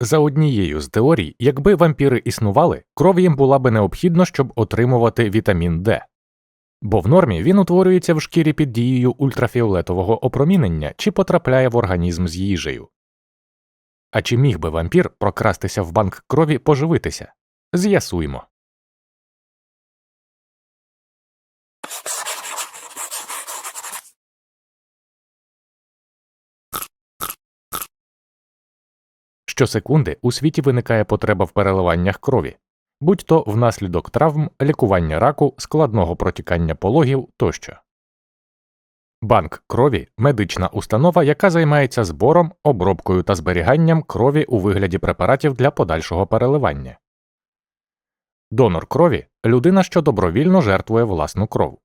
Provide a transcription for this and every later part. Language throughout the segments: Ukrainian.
За однією з теорій, якби вампіри існували, кров їм була би необхідна, щоб отримувати вітамін Д. Бо в нормі він утворюється в шкірі під дією ультрафіолетового опромінення чи потрапляє в організм з їжею. А чи міг би вампір прокрастися в банк крові поживитися? З'ясуємо. Щосекунди у світі виникає потреба в переливаннях крові, будь то внаслідок травм, лікування раку, складного протікання пологів тощо. Банк крові медична установа, яка займається збором, обробкою та зберіганням крові у вигляді препаратів для подальшого переливання. Донор крові людина, що добровільно жертвує власну кров.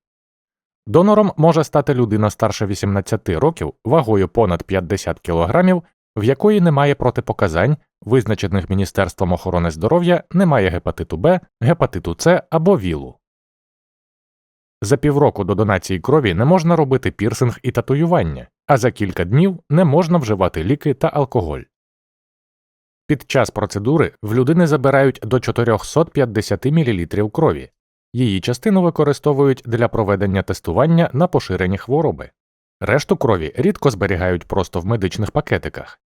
Донором може стати людина старше 18 років вагою понад 50 кг, в якої немає протипоказань, визначених Міністерством охорони здоров'я, немає гепатиту Б, гепатиту С або ВІЛу. За півроку до донації крові не можна робити пірсинг і татуювання, а за кілька днів не можна вживати ліки та алкоголь. Під час процедури в людини забирають до 450 мл крові. Її частину використовують для проведення тестування на поширені хвороби. Решту крові рідко зберігають просто в медичних пакетиках.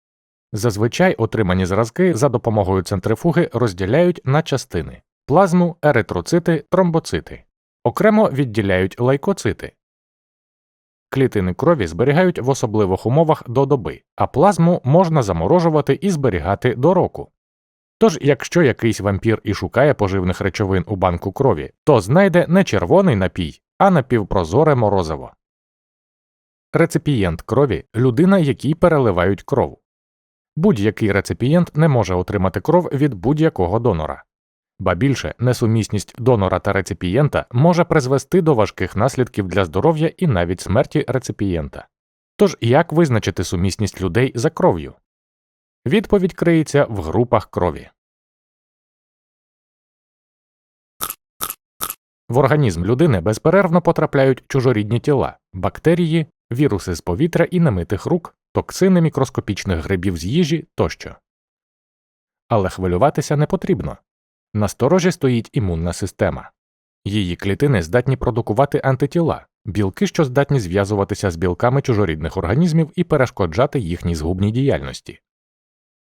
Зазвичай отримані зразки за допомогою центрифуги розділяють на частини плазму, еритроцити, тромбоцити. Окремо відділяють лейкоцити. Клітини крові зберігають в особливих умовах до доби, а плазму можна заморожувати і зберігати до року. Тож, якщо якийсь вампір і шукає поживних речовин у банку крові, то знайде не червоний напій, а напівпрозоре морозиво. Реципієнт крові людина, якій переливають кров. Будь-який реципієнт не може отримати кров від будь-якого донора. Ба більше несумісність донора та реципієнта може призвести до важких наслідків для здоров'я і навіть смерті реципієнта. Тож як визначити сумісність людей за кров'ю? Відповідь криється в групах крові. В організм людини безперервно потрапляють чужорідні тіла, бактерії, віруси з повітря і немитих рук, токсини мікроскопічних грибів з їжі тощо. Але хвилюватися не потрібно. На сторожі стоїть імунна система. Її клітини здатні продукувати антитіла, білки, що здатні зв'язуватися з білками чужорідних організмів і перешкоджати їхній згубній діяльності.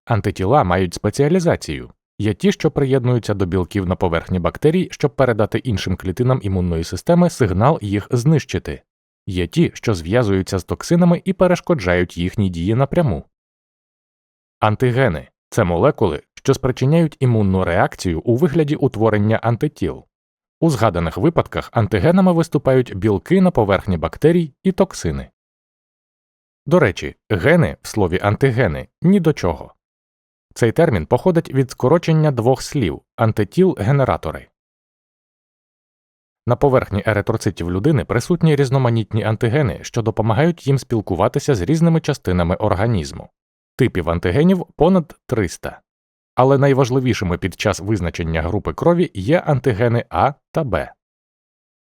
Антитіла мають спеціалізацію є ті, що приєднуються до білків на поверхні бактерій, щоб передати іншим клітинам імунної системи сигнал їх знищити, є ті, що зв'язуються з токсинами і перешкоджають їхній дії напряму. Антигени це молекули, що спричиняють імунну реакцію у вигляді утворення антитіл. У згаданих випадках антигенами виступають білки на поверхні бактерій і токсини. До речі, гени в слові антигени ні до чого. Цей термін походить від скорочення двох слів антитіл-генератори. На поверхні еритроцитів людини присутні різноманітні антигени, що допомагають їм спілкуватися з різними частинами організму. Типів антигенів понад 300. Але найважливішими під час визначення групи крові є антигени А та Б.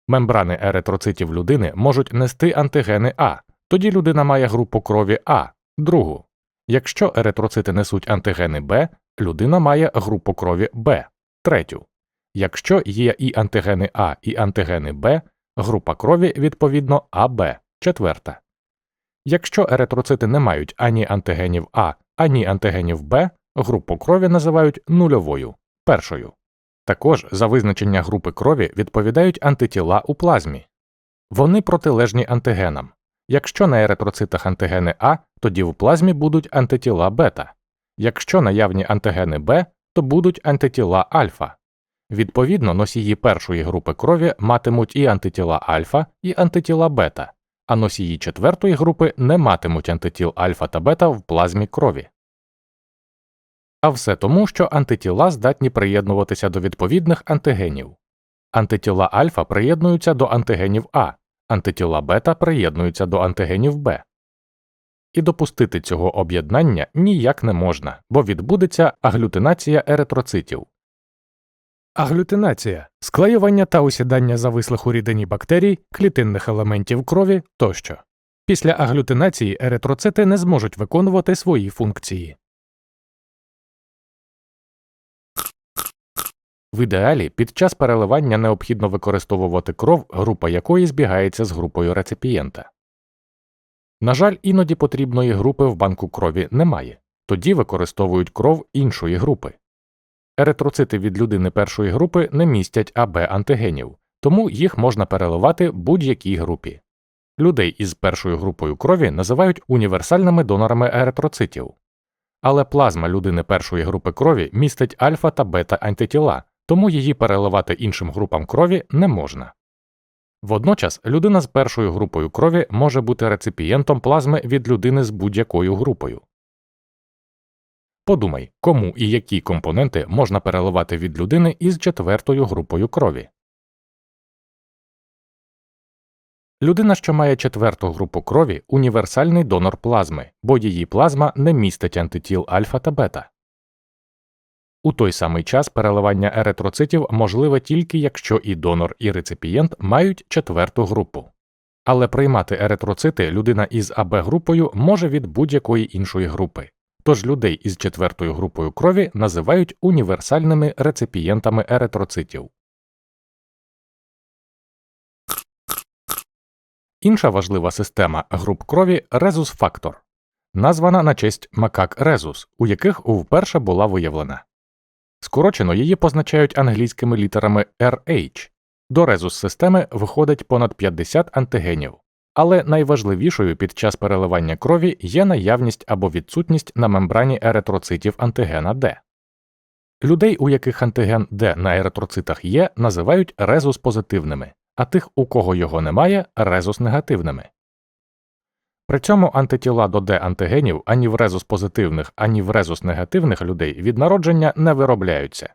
Мембрани еритроцитів людини можуть нести антигени А, тоді людина має групу крові А, другу. Якщо еритроцити несуть антигени Б, людина має групу крові Б, третю. Якщо є і антигени А, і антигени Б, група крові відповідно АБ, четверта. Якщо еритроцити не мають ані антигенів А, ані антигенів Б, групу крові називають нульовою першою. Також за визначення групи крові відповідають антитіла у плазмі. Вони протилежні антигенам. Якщо на еритроцитах антигени А, тоді в плазмі будуть антитіла бета. Якщо наявні антигени Б, то будуть антитіла альфа. Відповідно, носії першої групи крові матимуть і антитіла альфа, і антитіла бета, а носії четвертої групи не матимуть антитіл альфа та бета в плазмі крові. А все тому, що антитіла здатні приєднуватися до відповідних антигенів. Антитіла альфа приєднуються до антигенів А, антитіла бета приєднуються до антигенів Б. І допустити цього об'єднання ніяк не можна, бо відбудеться аглютинація еритроцитів аглютинація, склеювання та осідання завислих у рідині бактерій, клітинних елементів крові тощо. Після аглютинації еритроцити не зможуть виконувати свої функції. В ідеалі під час переливання необхідно використовувати кров, група якої збігається з групою реципієнта. На жаль, іноді потрібної групи в банку крові немає, тоді використовують кров іншої групи. Еритроцити від людини першої групи не містять АБ антигенів, тому їх можна переливати будь-якій групі. Людей із першою групою крові називають універсальними донорами еритроцитів. Але плазма людини першої групи крові містить альфа та бета антитіла, тому її переливати іншим групам крові не можна. Водночас людина з першою групою крові може бути реципієнтом плазми від людини з будь-якою групою. Подумай, кому і які компоненти можна переливати від людини із четвертою групою крові. Людина, що має четверту групу крові, універсальний донор плазми, бо її плазма не містить антитіл альфа та бета. У той самий час переливання еритроцитів можливе тільки якщо і донор, і реципієнт мають четверту групу. Але приймати еритроцити людина із АБ групою може від будь-якої іншої групи. Тож людей із четвертою групою крові називають універсальними реципієнтами еритроцитів. Інша важлива система груп крові резус-фактор, названа на честь макак резус, у яких вперше була виявлена. Скорочено її позначають англійськими літерами RH. До резус системи виходить понад 50 антигенів, але найважливішою під час переливання крові є наявність або відсутність на мембрані еритроцитів антигена D. Людей, у яких антиген D на еритроцитах є, називають резус позитивними, а тих, у кого його немає, резус негативними. При цьому антитіла до Д-антигенів ані в резус позитивних, ані в резус негативних людей від народження не виробляються.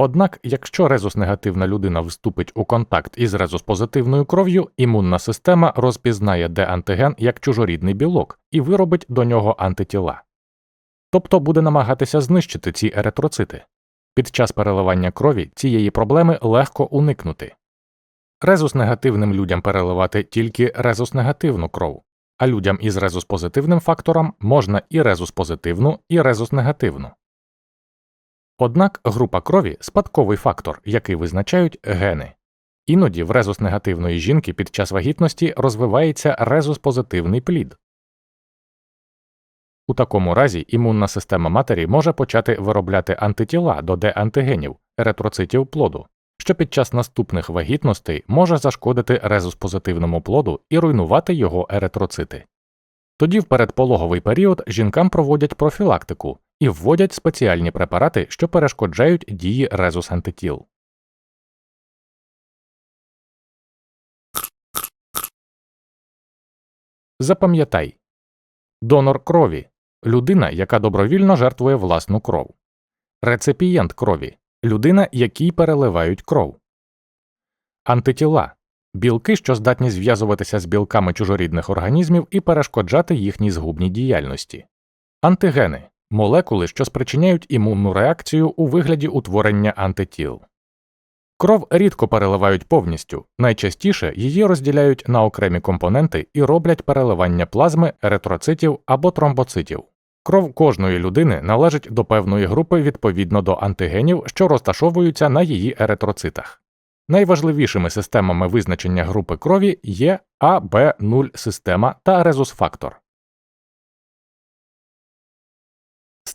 Однак, якщо резус негативна людина вступить у контакт із резус позитивною кров'ю, імунна система розпізнає Д-антиген як чужорідний білок і виробить до нього антитіла. Тобто буде намагатися знищити ці еритроцити. Під час переливання крові цієї проблеми легко уникнути. Резус-негативним людям переливати тільки резус-негативну кров, а людям із резус-позитивним фактором можна і резус-позитивну, і резус-негативну. Однак група крові спадковий фактор, який визначають гени. Іноді в резус-негативної жінки під час вагітності розвивається резус-позитивний плід. У такому разі імунна система матері може почати виробляти антитіла до Д-антигенів, еритроцитів плоду що під час наступних вагітностей може зашкодити резус-позитивному плоду і руйнувати його еритроцити. Тоді в передпологовий період жінкам проводять профілактику і вводять спеціальні препарати, що перешкоджають дії резус-антитіл. Запам'ятай. Донор крові людина, яка добровільно жертвує власну кров, реципієнт крові людина, якій переливають кров, антитіла білки, що здатні зв'язуватися з білками чужорідних організмів і перешкоджати їхній згубній діяльності, антигени молекули, що спричиняють імунну реакцію у вигляді утворення антитіл. Кров рідко переливають повністю, найчастіше її розділяють на окремі компоненти і роблять переливання плазми, еритроцитів або тромбоцитів. Кров кожної людини належить до певної групи відповідно до антигенів, що розташовуються на її еритроцитах. Найважливішими системами визначення групи крові є АБ0 система та резус-фактор.